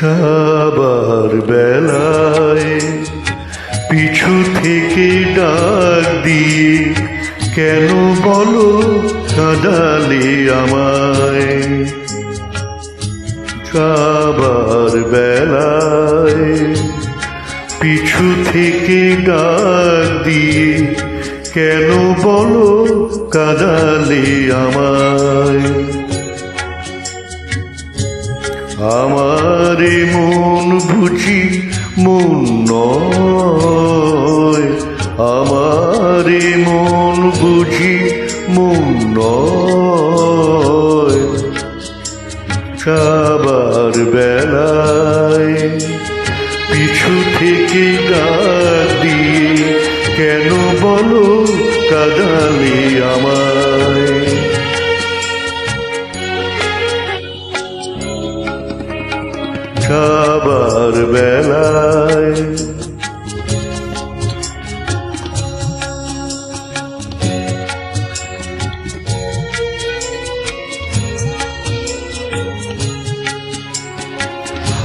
যাবার বেলায় পিছু থেকে ডাক দিয়ে, কেন বলো কাঁদালে আমায়? যাবার বেলায় পিছু থেকে ডাক দিয়ে, কেন বলো কাঁদালে আমায়? আমার মন বুঝি, মন নয়। আমার মন বুঝি, মন নয়। যাবার বেলায় পিছু থেকে ডাক দিয়ে, কেন বলো কাদালে আমায়? বেলায়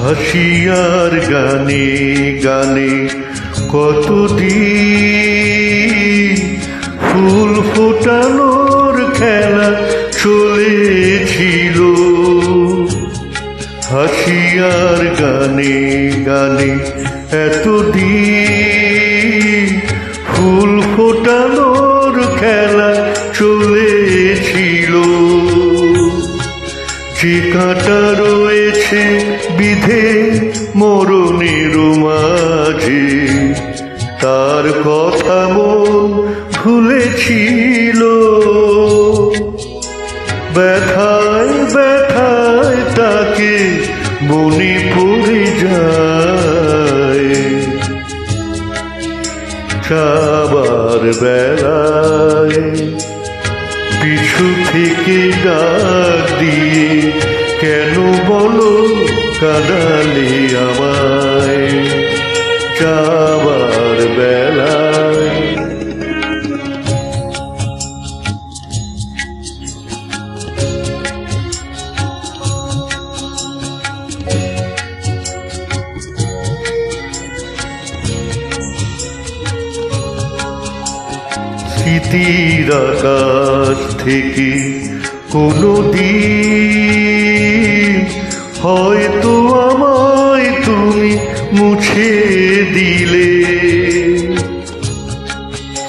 হাসিয়ার গানে গানে কতদিন ফুল ফোটানোর খেলা চলেছিল। হাসিয়ার গানে গানে এতদিন ফুল ফোটানোর খেলা চলেছিল। যে কাঁটা রয়েছে বিধে মরণের মাঝে, তার কথা মন ভুলেছিল। ব্যথায় বেলায় পিছু থেকে ডাক দিয়ে কেন বলো কাদালি আমায়? যাবার বেলায় স্মৃতির আকাশ থেকে কোনো দিন হয়তো আমায় তুমি মুছে দিলে।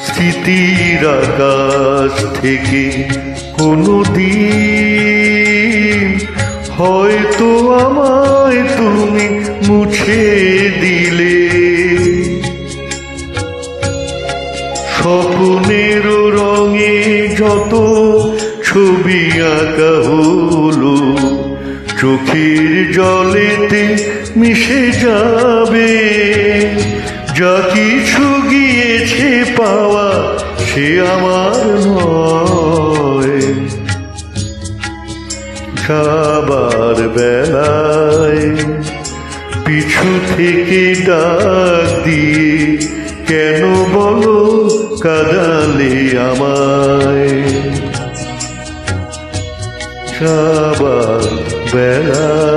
স্মৃতির আকাশ থেকে কোনো দিন হয়তো আমায় তুমি মুছে দিলে। যত ছবি আঁকা হলো চোখের জলেতে মিশে যাবে। যা কিছু গিয়েছে পাওয়া সে আমার নয়। যাবার বেলায় পিছু থেকে ডাক দিয়ে কেন বলো কাদালে আমায়? যাবার বেলায়